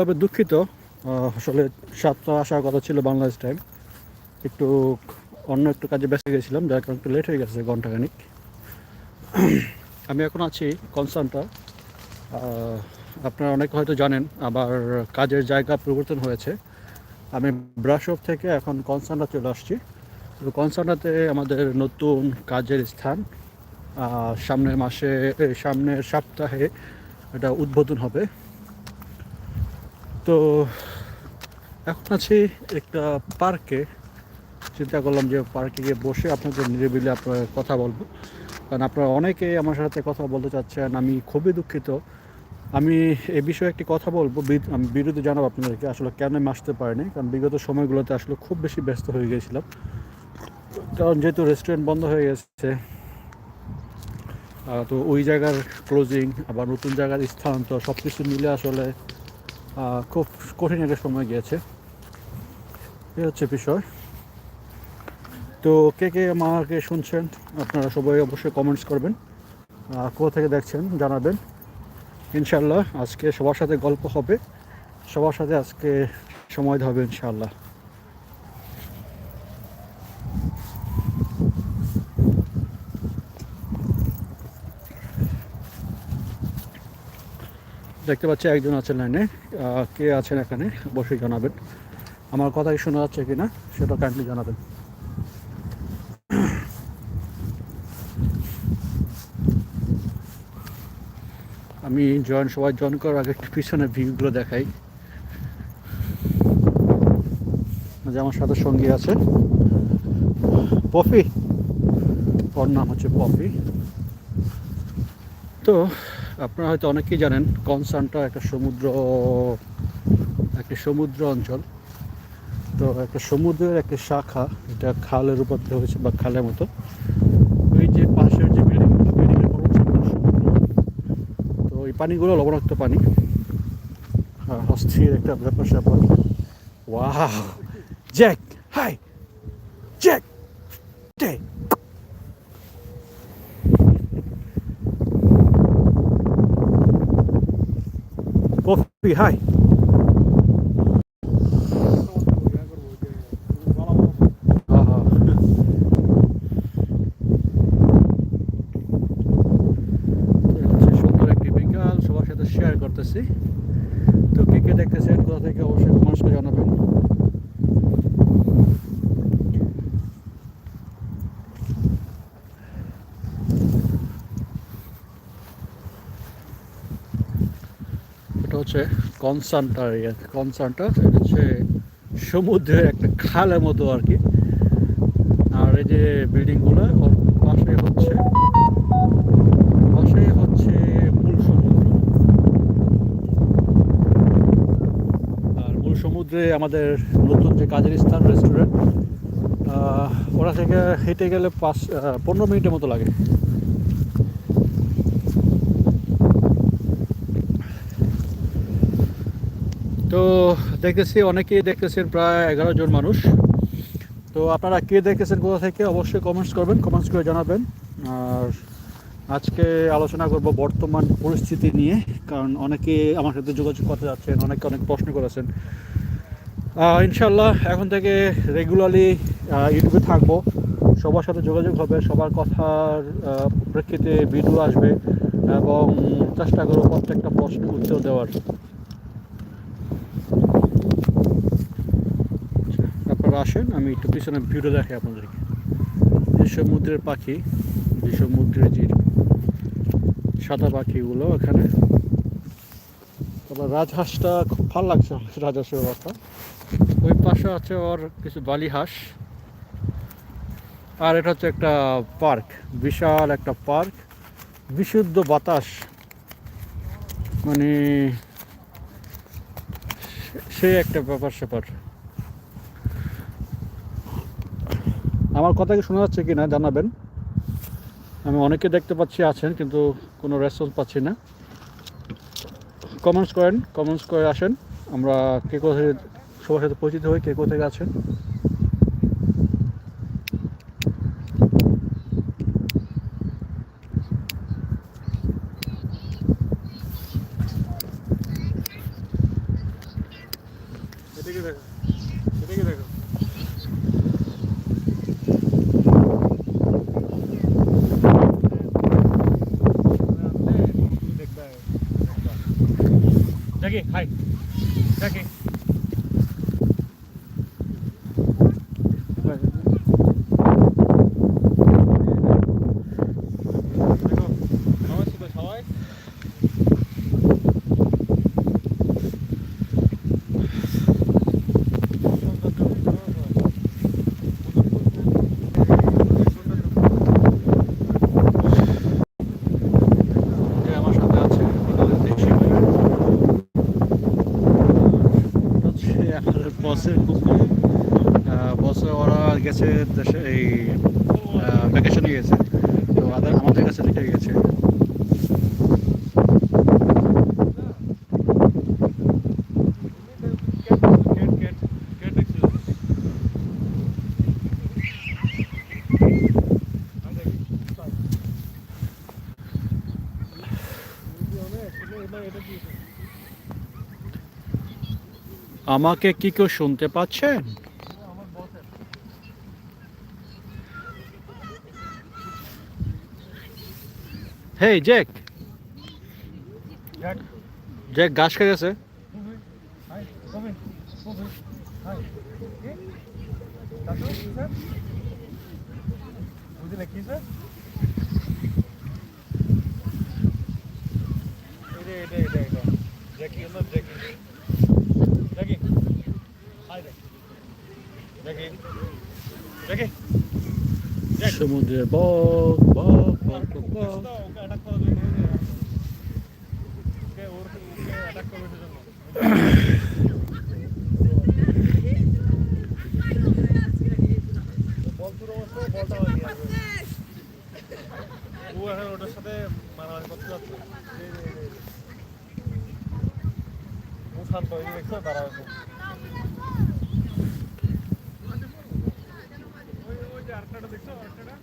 তবে দুঃখিত আসলে সাতটা আসার কথা ছিল বাংলাদেশ টাইম একটু অন্য একটু কাজে ব্যস্ত গেছিলাম, যার কারণে একটু লেট হয়ে গেছে ঘন্টাখানিক। আমি এখন আছি কনসার্নটা আপনারা অনেকে হয়তো জানেন আবার কাজের জায়গা পরিবর্তন হয়েছে। আমি ব্রাশপ থেকে এখন কনসার্নটা চলে আসছি। তো কনসার্নটাতে আমাদের নতুন কাজের স্থান সামনের মাসে সামনের সপ্তাহে এটা উদ্বোধন হবে। তো এখন আছি একটা পার্কে। চিন্তা করলাম যে পার্কে গিয়ে বসে আপনাদের নিরিবিলি আপনার কথা বলব। কারণ আপনারা অনেকে আমার সাথে কথা বলতে চাচ্ছেন, আমি খুবই দুঃখিত। আমি এ বিষয়ে একটি কথা বলব আমি বিরোধী জানাব আপনাদেরকে, আসলে কেন আমি আসতে পারিনি? কারণ বিগত সময়গুলোতে আসলে খুব বেশি ব্যস্ত হয়ে গিয়েছিলাম। কারণ যেহেতু রেস্টুরেন্ট বন্ধ হয়ে গেছে তো ওই জায়গার ক্লোজিং আবার নতুন জায়গার স্থানান্তর সব কিছু মিলে আসলে খুব কঠিন একটা সময় গিয়েছে। এ হচ্ছে বিষয়। তো কে কে আমাকে শুনছেন, আপনারা সবাই অবশ্যই কমেন্টস করবেন। কোথা থেকে দেখছেন জানাবেন। ইনশাল্লাহ আজকে সবার সাথে গল্প হবে। সবার সাথে আজকে সময় হবে ইনশাল্লাহ দেখতে পাচ্ছি একজন আছেন লাইনে। কে আছেন এখানে? অবশ্যই জানাবেন। আমার কথা শোনা যাচ্ছে কিনা, সেটা কাইন্ডলি জানাবেন। আমি জয়েন সবাই জয়েন করার আগে পিছনে ভিউগুলো দেখাই। যে আমার সাথে সঙ্গী আছে। পপি, ওর নাম হচ্ছে পপি। তো আপনারা হয়তো অনেকেই জানেন কনসার্নটা একটা সমুদ্র একটা সমুদ্র অঞ্চল। তো একটা সমুদ্রের একটা শাখা, এটা খালের উপর হয়েছে বা খালের মতো। ওই যে পাশের যে বিল্ডিং বিল্ডিংয়ের তো এই পানিগুলো লবণাক্ত পানি। আর অস্থির একটা ব্যাপার স্যাপার। Wow! Jack hi Jack both hi. হচ্ছে কনসার্নটা কনসার্নটা হচ্ছে সমুদ্রের একটা খালের মতো আর কি। আর এই যে বিল্ডিংগুলো, ওর পাশে হচ্ছে পাশে হচ্ছে মূল সমুদ্র। আর মূল সমুদ্রে আমাদের নতুন যে কাজের স্থান রেস্টুরেন্ট ওরা থেকে হেঁটে গেলে পাঁচ পনেরো মিনিটের মতো লাগে। তো দেখতেছি, অনেকেই দেখতেছেন প্রায় এগারো জন মানুষ। তো আপনারা কে দেখতেছেন, কোথা থেকে, অবশ্যই কমেন্টস করবেন কমেন্টস করে জানাবেন। আর আজকে আলোচনা করব বর্তমান পরিস্থিতি নিয়ে, কারণ অনেকে আমার সাথে যোগাযোগ করতে যাচ্ছেন, অনেকে অনেক প্রশ্ন করেছেন। ইনশাল্লাহ এখন থেকে রেগুলারলি ইউটিউবে থাকব। সবার সাথে যোগাযোগ হবে, সবার কথার প্রেক্ষিতে ভিডিও আসবে এবং চেষ্টা করব প্রত্যেকটা প্রশ্ন উত্তর দেওয়ার আপনারা আসেন, আমি একটু পিছনে ভিডিও দেখাই আপনাদেরকে। যে সমুদ্রের পাখি যে সমুদ্রের যে সাদা পাখিগুলো এখানে তারপর রাজহাঁসটা খুব ভালো লাগছে আমার, রাজহাঁসের কথা ওই পাশে আছে ওর কিছু বালি হাঁস আর এটা হচ্ছে একটা পার্ক, বিশাল একটা পার্ক। বিশুদ্ধ বাতাস মানে সে একটা ব্যাপার স্যাপার আমার কথা কি শোনা যাচ্ছে কি না জানাবেন। আমি অনেকে দেখতে পাচ্ছি আছেন, কিন্তু কোনো রেসপন্স পাচ্ছি না। কমেন্টস করেন কমেন্টস করে আসেন। আমরা কে কোথায় সবার সাথে পরিচিত হই, কে কোথায় আছেন। はい。গেছে দেশে এই ভ্যাকেশনে গেছে। তো আদার আমাদের কাছে রেখে গেছে। আমাকে কি কেউ শুনতে পাচ্ছেন? হেই জ্যাক জ্যাক ঘাস খেয়ে গেছে সমুদ্রের বক বক। ওটার সাথে মারামারি করতে যাচ্ছে। ও শান্ত হয়ে দেখছ আরেকটাটা দেখছ আরেকটাটা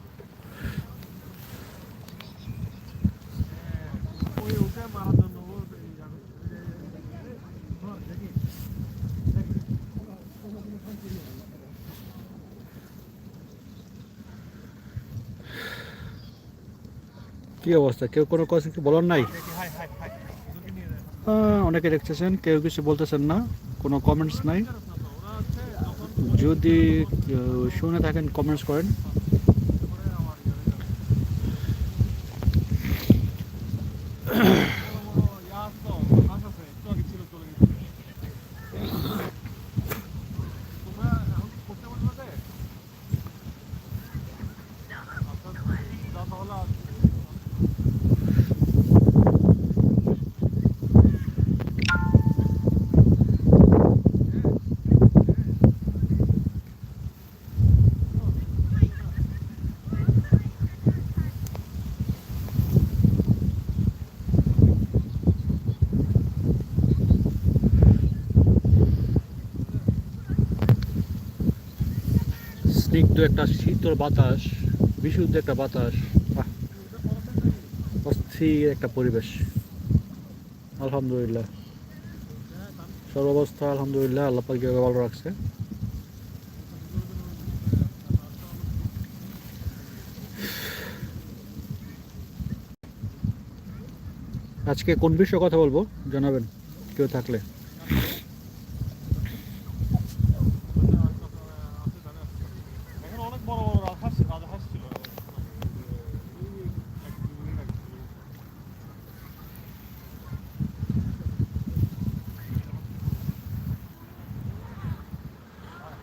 হ্যাঁ, ওই ওকে মারার জন্য ও এই জানো, এই যে- এই যে- শোনো, দেখি দেখি কি অবস্থা? কেউ কোনো কথা কি বলার নাই? আহ, অনেকে দেখতেছেন কেউ কিছু বলতেছেন না কোনো কমেন্টস নাই। যদি শুনে থাকেন কমেন্টস করেন করে আমার ইয়া আসতো হাঁস আছে একটু আগে ছিল চলে গেছে তোমরা এখন করতে পারবে না আচ্ছা যা তাহলে আজ স্নিগ্ধ একটা শীতল বাতাস, বিশুদ্ধ একটা বাতাস। অস্থির একটা পরিবেশ। আলহামদুলিল্লাহ। সর্বাবস্থা আলহামদুলিল্লাহ, আল্লাহ পাক ভালো রাখছে। আজকে কোন বিষয়ে কথা বলব? জানাবেন, কেউ থাকলে এখন অনেক বড় বড় রাজহাঁস রাজহাঁস ছিল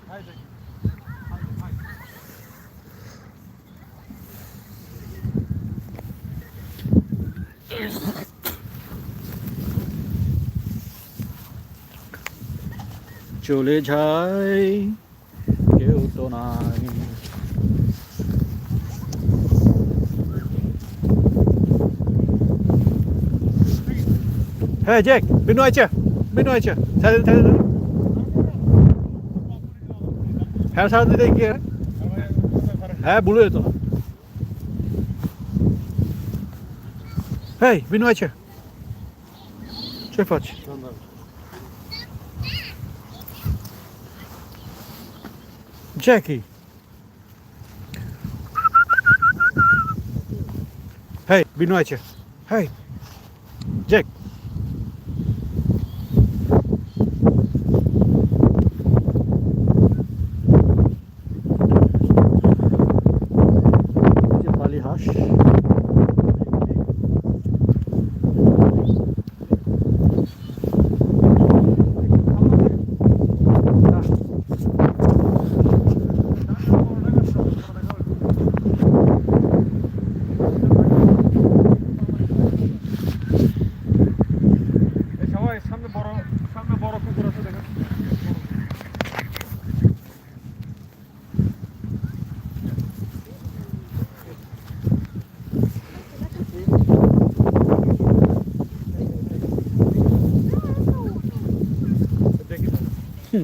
হাই দেখি হাই হাই চলে যায় কেউ তো নাই হ্যাঁ জ্যাক বিনু আছে বিনু আছে ছাড়ে ছাড়ে হ্যাঁ ছাড়া দিতে গিয়ে হ্যাঁ ভুলে যেত না Hej, Benoitje. Szefatje. Jackie. Hej, Benoitje. Hej. Jack.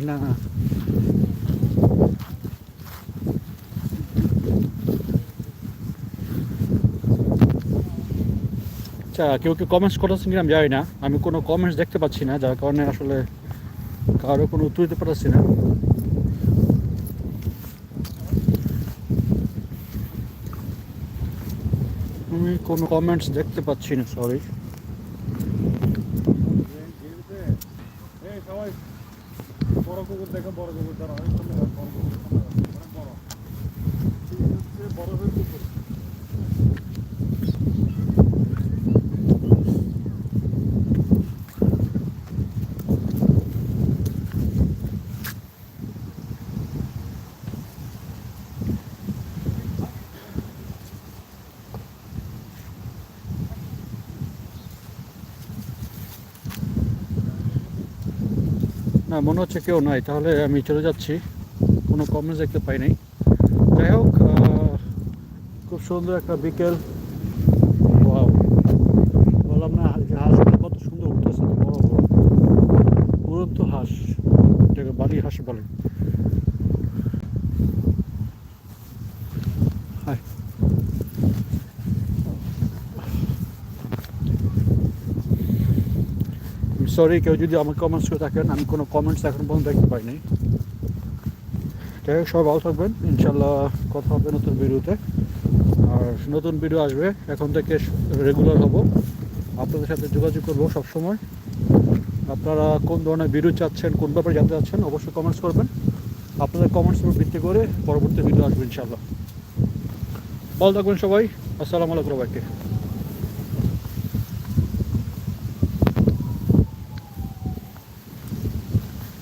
না। আচ্ছা কেউ কেউ কমেন্টস করেছেন কিনা আমি জানি না। আমি কোনো কমেন্টস দেখতে পাচ্ছি না, যার কারণে আসলে কারও কোনো উত্তর দিতে পারছি না। আমি কোনো কমেন্টস দেখতে পাচ্ছি না সরি এই সবাই বড় কুকুর দেখে বড় বড় কুকুর রাখ, অনেক বড় হয়ে কুকুর। না, মনে হচ্ছে কেউ নাই। তাহলে আমি চলে যাচ্ছি। কোনো কমেন্টস দেখতে পাই নাই। যাই হোক খুব সুন্দর একটা বিকেল Wow! বললাম না যে হাঁসগুলো কত সুন্দর উঠতেছে বড় বড় উড়ন্ত হাঁস এটাকে বাড়ি হাঁস বলে হাই সরি কেউ যদি আমার কমেন্টস করে থাকেন, আমি কোনো কমেন্টস এখন পর্যন্ত দেখতে পাইনি। যাই হোক, সবাই ভালো থাকবেন। ইনশাল্লাহ কথা হবে নতুন ভিডিওতে। আর নতুন ভিডিও আসবে, এখন থেকে রেগুলার হব। আপনাদের সাথে যোগাযোগ করব সবসময়। আপনারা কোন ধরনের ভিডিও চাচ্ছেন, কোন ব্যাপারে জানতে চাচ্ছেন, অবশ্যই কমেন্টস করবেন। আপনাদের কমেন্টসের উপর ভিত্তি করে পরবর্তী ভিডিও আসবে ইনশাল্লাহ ভালো থাকবেন সবাই। আসসালামু আলাইকুম সবাইকে